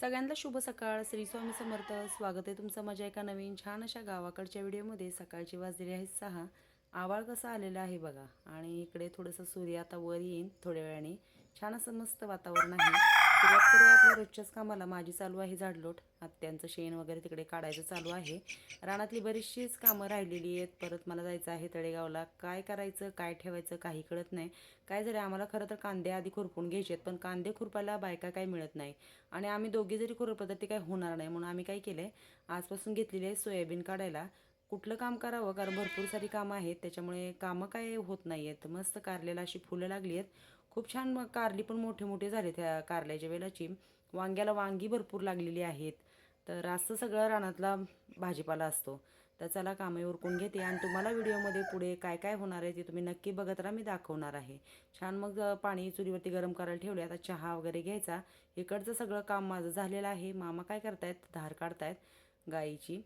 सगळ्यांना शुभ सकाळ. श्री स्वामी समर्थ. स्वागत आहे तुमचं माझ्या एका नवीन छान अशा गावाकडच्या व्हिडिओमध्ये. सकाळची वाजलेली आहे सहा. आवाळ कसा आलेला आहे बघा. आणि इकडे थोडंसं सूर्य आता वर येईन थोड्या वेळाने. छान असं मस्त वातावरण आहे. सुरुवात करूया आपल्या रोजच्याच कामाला. माझी चालू आहे झाडलोट. आत्यांचं शेण वगैरे तिकडे काढायचं चालू आहे. रानातली बरीचशीच कामं राहिलेली आहेत. परत मला जायचं आहे तळेगावला. काय करायचं काय ठेवायचं काही कळत नाही. काय जरी आम्हाला खरं तर कांदे आधी खुरपून घ्यायचे आहेत पण कांदे खुरपायला बायका काही मिळत नाही. आणि आम्ही दोघे जरी खुरपलं तर ते काही होणार नाही. म्हणून आम्ही काय केलं आहे आजपासून घेतलेली आहे सोयाबीन काढायला. कुठलं काम करावं? कारण भरपूर सारी कामं आहेत. त्याच्यामुळे कामं काय होत नाही आहेत मस्त कारलेला अशी फुलं लागली आहेत. खूप छान मग कारली पण मोठे मोठे झाले त्या कारल्याच्या वेलाची वांग्याला वांगी भरपूर लागलेली आहेत. तर असं सगळं रानातला भाजीपाला असतो. तर चला कामे उरकून घेते आणि तुम्हाला व्हिडिओमध्ये पुढे काय काय होणार आहे ते तुम्ही नक्की बघत राहा मी दाखवणार आहे. छान मग पाणी चुलीवरती गरम करायला ठेवले. आता चहा वगैरे घ्यायचा. इकडचं सगळं काम माझं झालेलं आहे. मामा काय करतायत? धार काढतायत गाईची.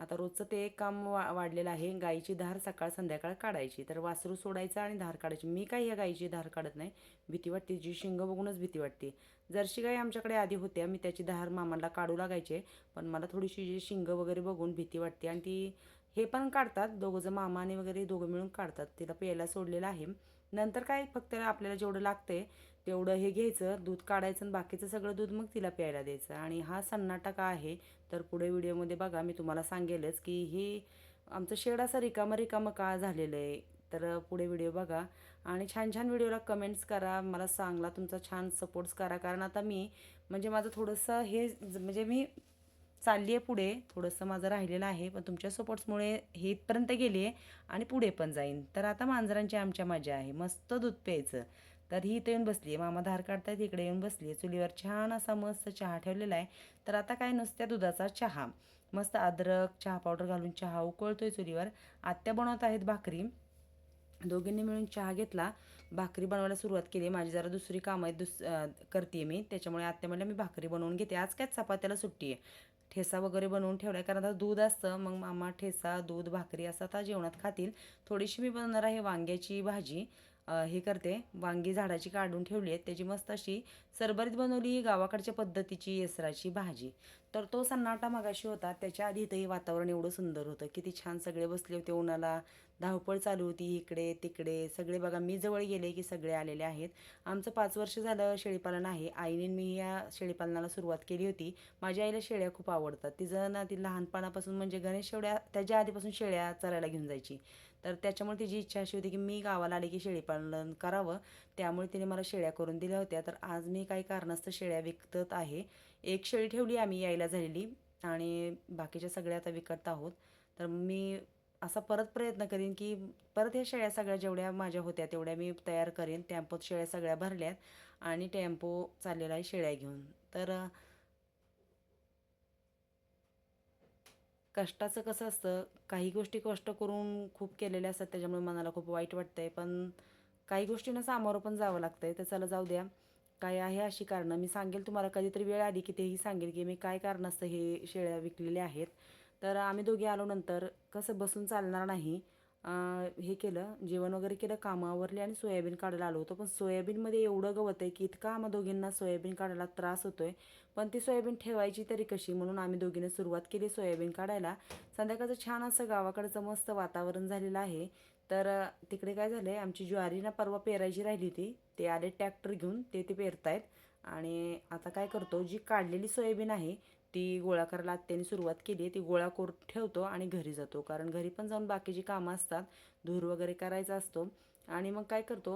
आता रोजचं ते एक काम वा वाढलेलं आहे गाईची धार सकाळ संध्याकाळ काढायची. तर वासरू सोडायचं आणि धार काढायची. मी काही या गाईची धार काढत नाही. भीती वाटते. जी शिंग बघूनच भीती वाटते. जर्शी गाई आमच्याकडे आधी होत्या. मी त्याची धार मामाला काढू लागायचे. पण मला थोडीशी जी शिंग वगैरे बघून भीती वाटते. आणि ती हे पण काढतात. दोघंजण मामाने वगैरे दोघं मिळून काढतात. तिला प्यायला सोडलेलं आहे. नंतर काय फक्त आपल्याला जेवढं लागतंय तेवढं हे घ्यायचं दूध काढायचं आणि बाकीचं सगळं दूध मग तिला प्यायला द्यायचं. आणि हा सन्नाटा का आहे तर पुढे व्हिडिओमध्ये बघा मी तुम्हाला सांगेलच की हे आमचं शेड असं रिकामं रिकामं का झालेलं आहे. तर पुढे व्हिडिओ बघा आणि छान छान व्हिडिओला कमेंट्स करा मला चांगला तुमचा छान सपोर्ट्स करा. कारण आता मी म्हणजे माझं थोडंसं हे ज- म्हणजे मी चालली आहे पुढे. थोडंसं माझं राहिलेलं आहे पण तुमच्या सपोर्ट्समुळे हे इथपर्यंत गेली आहे आणि पुढे पण जाईन. तर आता मांजरांची आमच्या मजा आहे. मस्त दूध प्यायचं. तर ही इथं येऊन बसली आहे मामा धार काढतायत इकडे येऊन बसली आहे चुलीवर छान असा मस्त चहा ठेवलेला आहे. तर आता काय नुसत्या दुधाचा चहा. मस्त अद्रक चहा पावडर घालून चहा उकळतोय चुलीवर. आत्या बनवत आहेत भाकरी. दोघींनी मिळून चहा घेतला. भाकरी बनवायला सुरुवात केली. माझी जरा दुसरी कामं आहेत दुस करते मी. त्याच्यामुळे आत्या म्हणलं मी भाकरी बनवून घेते. आज काय चपात्याला सुट्टी आहे. ठेसा वगैरे बनवून ठेवला आहे कारण आता दूध असतं मग मामा ठेसा दूध भाकरी असं आता जेवणात खातील. थोडीशी मी बनवणार आहे वांग्याची भाजी. हे करते. वांगी झाडाची काढून ठेवली आहेत. त्याची मस्त अशी सरबरीत बनवली ही गावाकडच्या पद्धतीची येसराची भाजी. तर तो सन्नाटा मगाशी होता. त्याच्या आधी इथंही वातावरण एवढं सुंदर होतं. किती छान सगळे बसले होते उन्हाला. धावपळ चालू होती इकडे तिकडे. सगळे बघा मी जवळ गेले की सगळे आलेले आहेत. आमचं पाच वर्ष झालं शेळीपालन आहे. आईने मी या शेळीपालनाला सुरुवात केली होती. माझ्या आईला शेळ्या खूप आवडतात. तिचं ना ती लहानपणापासून म्हणजे गणेश शेवड्या त्याच्या आधीपासून शेळ्या चरायला घेऊन जायची. तर त्याच्यामुळे तिची इच्छा अशी होती की मी गावाला आले की शेळीपालन करावं. त्यामुळे तिने मला शेळ्या करून दिल्या होत्या. तर आज मी काही कारणास्तव शेळ्या विकत आहे. एक शेळी ठेवली आम्ही यायला झालेली आणि बाकीच्या सगळ्या आता विकत आहोत. तर मी असा परत प्रयत्न करीन की परत ह्या शेळ्या सगळ्या जेवढ्या माझ्या होत्या तेवढ्या मी तयार करेन. टेम्पोत शेळ्या सगळ्या भरल्यात आणि टेम्पो चाललेला आहे शेळ्या घेऊन. तर कष्टाचं कसं असतं काही गोष्टी कष्ट करून खूप केलेल्या असतात त्याच्यामुळे मनाला खूप वाईट वाटतंय. पण काही गोष्टींना सामोरं पण जावं लागतंय. तर चला जाऊ द्या. काय आहे अशी कारणं? मी सांगेल तुम्हाला कधीतरी वेळ आली की तेही सांगेल की मी काय कारण असतं हे शेळ्या विकलेल्या आहेत. तर आम्ही दोघे आलो नंतर कसं बसून चालणार नाही हे केलं जेवण वगैरे केलं कामावरले आणि सोयाबीन काढायला आलो होतो. पण सोयाबीनमध्ये एवढं गवत आहे की इतका आम्हा दोघींना सोयाबीन काढायला त्रास होतो आहे पण ती सोयाबीन ठेवायची तरी कशी? म्हणून आम्ही दोघींनी सुरुवात केली सोयाबीन काढायला. संध्याकाळचं छान असं गावाकडचं मस्त वातावरण झालेलं आहे. तर तिकडे काय झालं आहे आमची ज्वारी ना परवा पेरायची राहिली होती. ते आले ट्रॅक्टर घेऊन ते ते पेरतायत. आणि आता काय करतो जी काढलेली सोयाबीन आहे ती गोळा करायला आत्याने सुरुवात केली आहे ती गोळा करून ठेवतो आणि घरी जातो. कारण घरी पण जाऊन बाकीची कामं असतात धूर वगैरे करायचा असतो. आणि मग काय करतो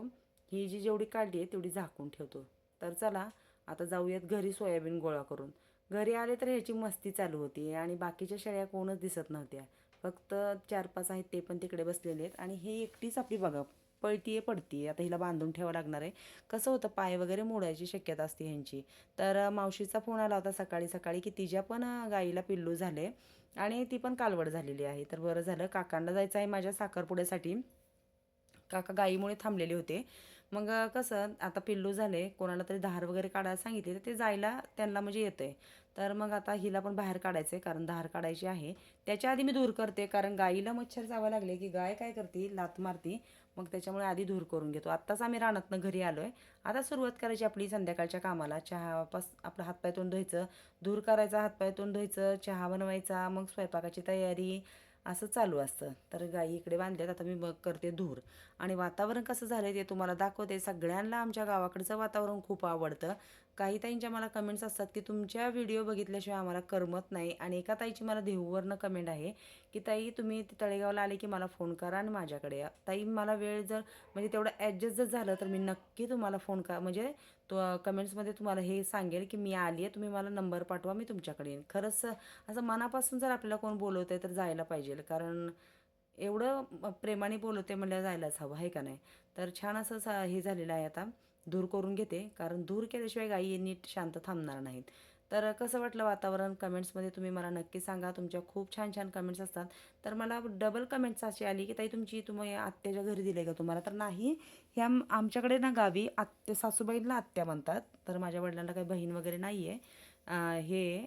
ही जी जेवढी काढली आहे तेवढी झाकून ठेवतो. तर चला आता जाऊयात घरी सोयाबीन गोळा करून. घरी आले तर ह्याची मस्ती चालू होती आणि बाकीच्या शेळ्या कोणच दिसत नव्हत्या. फक्त चार पाच आहेत ते पण तिकडे बसलेले आहेत. आणि हे एकटीच आपली बघा पळतीये पडतीये. आता हिला बांधून ठेवावं लागणार आहे. कसं होतं पाय वगैरे मोडायची शक्यता असते ह्यांची. तर मावशीचा फोन आला होता सकाळी सकाळी की तिच्या पण गाईला पिल्लू झाले आणि ती पण कालवड झालेली आहे. तर बरं झालं काकांना जायचं आहे माझ्या साखरपुड्यासाठी. काका गाईमुळे थांबलेले होते. मग कसं आता पिल्लू झाले कोणाला तरी धार वगैरे काढायला सांगितले तर ते जायला त्यांना म्हणजे येतंय. तर मग आता हिला पण बाहेर काढायचं आहे कारण धार काढायची आहे. त्याच्या आधी मी दूर करते कारण गाईला मच्छर जावं लागले की गाय काय करते? लात मारती. मग त्याच्यामुळे आधी धूर करून घेतो. आत्ताच आम्ही रानातनं घरी आलो आहे आता सुरुवात करायची आपली संध्याकाळच्या कामाला. चहापास आपलं हातपाय तोंड धुवायचं. धूर करायचा हातपाय तोंड धुवायचं चहा बनवायचा मग स्वयंपाकाची तयारी असं चालू असतं. तर गाई इकडे बांधल्यात आता मी मग करते धूर. आणि वातावरण कसं झालं ते तुम्हाला दाखवते. सगळ्यांना आमच्या गावाकडचं वातावरण खूप आवडतं. काही ताईंच्या मला कमेंट्स असतात की तुमच्या व्हिडिओ बघितल्याशिवाय आम्हाला करमत नाही. आणि एका ताईची मला देहूवरनं कमेंट आहे की ताई तुम्ही तळेगावला आले की मला फोन करा आणि माझ्याकडे या. ताई मला वेळ जर म्हणजे तेवढं ॲडजस्ट जर झालं तर मी नक्की तुम्हाला फोन का म्हणजे तो कमेंट्समध्ये तुम्हाला हे सांगेल की मी आली आहे तुम्ही मला नंबर पाठवा मी तुमच्याकडे येईन. खरंच असं मनापासून जर आपल्याला कोण बोलवत आहे तर जायला पाहिजे कारण एवढं प्रेमाने बोलवते म्हणलं जायलाच हवं आहे का नाही? तर छान असं सा हे झालेलं आहे आता. दूर करून घेते कारण दूर केल्याशिवाय गायी नीट शांत थांबणार नाहीत. तर कसं वाटलं वातावरण कमेंट्समध्ये तुम्ही मला नक्की सांगा. तुमच्या खूप छान छान कमेंट्स असतात. तर मला डबल कमेंट्स अशी आली की ताई तुमची तुम्ही आत्याच्या घरी दिले का तुम्हाला? तर नाही. ह्या आमच्याकडे ना गावी आत्या सासूबाईंना आत्या म्हणतात. तर माझ्या वडिलांना काही बहीण वगैरे नाही आहे हे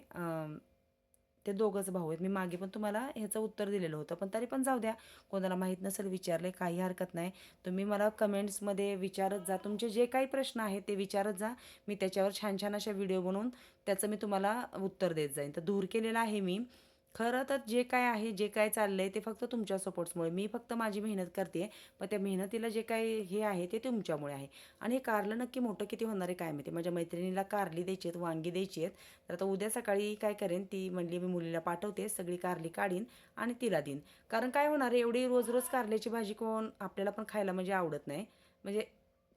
ते दोघंच भाऊ आहेत. मी मागे पण तुम्हाला ह्याचं उत्तर दिलेलं होतं पण तरी पण जाऊ द्या. कोणाला माहीत नसेल विचारले काही हरकत नाही. तुम्ही मला कमेंट्समध्ये विचारत जा. तुमचे जे काही प्रश्न आहेत ते विचारत जा. मी त्याच्यावर छान छान अशा व्हिडिओ बनवून त्याचं मी तुम्हाला उत्तर देत जाईन. तर दूर केलेलं आहे मी. खरं तर जे काय आहे जे काय चाललं आहे ते फक्त तुमच्या सपोर्ट्समुळे मी फक्त माझी मेहनत करते पण त्या मेहनतीला जे काय हे आहे ते तुमच्यामुळे आहे. आणि हे कारलं नक्की मोठं किती होणार आहे काय माहिती? माझ्या मैत्रिणीला कारली द्यायची आहेत वांगी द्यायची आहेत तर आता उद्या सकाळी काय करेन ती म्हणली मी मुलीला पाठवते सगळी कारली काढीन आणि तिला देईन. कारण काय होणार आहे एवढी रोज रोज कारल्याची भाजी कोण आपल्याला पण खायला म्हणजे आवडत नाही. म्हणजे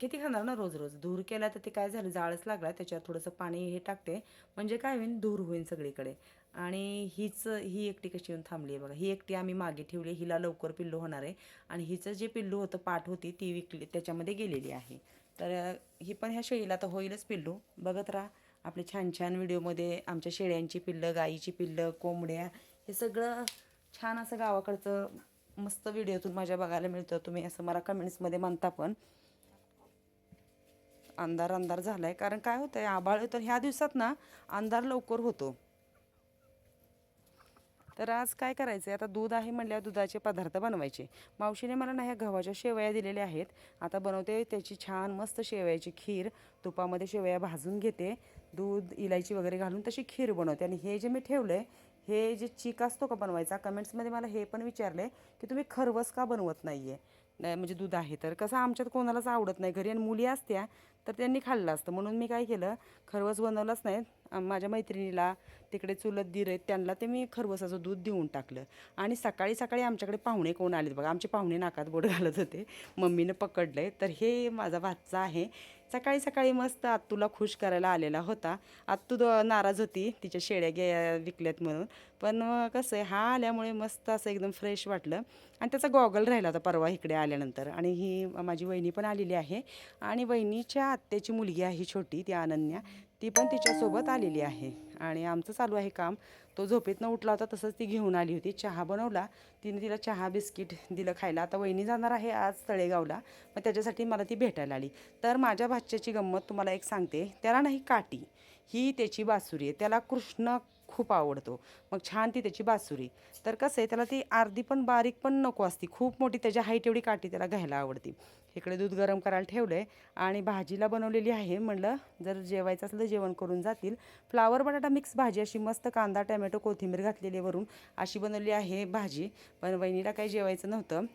किती खाणार ना रोज रोज धूर केला तर ते काय झालं? जाळच लागला त्याच्यावर थोडंसं पाणी हे टाकते. म्हणजे काय होईन? धूर होईन सगळीकडे. आणि हीच ही एकटी कशी येऊन थांबली आहे बघा. ही एकटी आम्ही मागे ठेवली. हिला लवकर पिल्लू होणार आहे. आणि हिचं जे पिल्लू होतं पाठ होती ती विकली त्याच्यामध्ये गेलेली आहे. तर ही पण ह्या शेळीला तर होईलच पिल्लू. बघत राहा. आपले छान छान व्हिडिओमध्ये आमच्या शेळ्यांची पिल्लं गाईची पिल्लं कोंबड्या हे सगळं छान असं गावाकडचं मस्त व्हिडिओतून माझ्या बघायला मिळतं. तुम्ही असं मला कमेंट्समध्ये म्हणता पण. अंधार अंधार झाला आहे कारण काय होतं आहे आभाळ तर ह्या दिवसात ना अंधार लवकर होतो. तर आज काय करायचं आहे आता दूध आहे म्हणल्यावर दुधाचे पदार्थ बनवायचे. मावशीने मला ना ह्या गव्हाच्या शेवया दिलेल्या आहेत. आता बनवते त्याची छान मस्त शेवयाची खीर. तुपामध्ये शेवया भाजून घेते. दूध इलायची वगैरे घालून तशी खीर बनवते. आणि हे जे मी ठेवलं आहे हे जे चीक असतो का बनवायचा? कमेंट्समध्ये मला हे पण विचारले की तुम्ही खरवस का बनवत नाही आहे म्हणजे दूध आहे. तर कसं आमच्यात कोणालाच आवडत नाही. घरी आणि मुली असत्या तर त्यांनी खाल्लं असतं. म्हणून मी काय केलं खरवस बनवलंच नाही. माझ्या मैत्रिणीला तिकडे चुलत दीर आहेत त्यांना ते मी खरवसाचं दूध देऊन टाकलं. आणि सकाळी सकाळी आमच्याकडे पाहुणे कोण आलेत बघा आमचे पाहुणे नाकात बोट घालत होते. मम्मीनं पकडलं तर हे माझा भातचा आहे. सकाळी सकाळी मस्त आत्तूला खुश करायला आलेला होता. आत्तू द- नाराज होती तिच्या शेळ्या घ्या विकल्यात म्हणून. पण कसं आहे हा आल्यामुळे मस्त असं एकदम फ्रेश वाटलं. आणि त्याचा गॉगल राहिला होता परवा इकडे आल्यानंतर. आणि ही माझी वहिनी पण आलेली आहे. आणि वहिनीच्या आत्याची मुलगी आहे छोटी ती अनन्या. ती पण तिच्यासोबत आलेली आहे. आणि आमचं चालू आहे काम. तो झोपेतनं उठला होता तसंच ती घेऊन आली होती. चहा बनवला. तिने तिला चहा बिस्किट दिलं खायला. आता वहिनी जाणार आहे आज तळेगावला. मग त्याच्यासाठी मला ती भेटायला आली. तर माझ्या भाच्याची गंमत तुम्हाला एक सांगते. त्याला नाही काटी. ही त्याची बासुरी आहे. त्याला कृष्ण खूप आवडतो. मग छान ती त्याची बासुरी. तर कसं आहे त्याला ती अर्धी पण बारीक पण नको असती. खूप मोठी त्याच्या हाईट एवढी काठी त्याला घ्यायला आवडती. इकडे दूध गरम करायला ठेवलं आहे आणि भाजीला बनवलेली आहे. म्हणलं जर जेवायचं असलं तर जेवण करून जातील. फ्लावर बटाटा मिक्स भाजी अशी मस्त कांदा टॅमॅटो कोथिंबीर घातलेली वरून. अशी बनवली आहे भाजी. पण वहिनीला काही जेवायचं नव्हतं.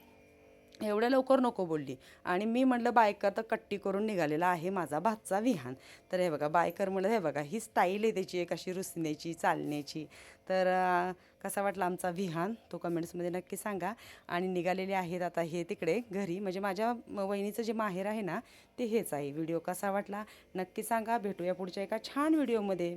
एवढ्या लवकर नको बोलली. आणि मी म्हटलं बायकर तर कट्टी करून निघालेला आहे माझा भातचा विहान. तर हे बघा बायकर म्हणलं हे बघा ही स्टाईल आहे त्याची एक अशी रुसण्याची चालण्याची. तर कसा वाटला आमचा विहान? तो कमेंट्समध्ये नक्की सांगा. आणि निघालेले आहेत आता हे तिकडे घरी. म्हणजे माझ्या वहिनीचं जे माहेर आहे ना ते हेच आहे. व्हिडिओ कसा वाटला? नक्की सांगा. भेटूया पुढच्या एका छान व्हिडिओमध्ये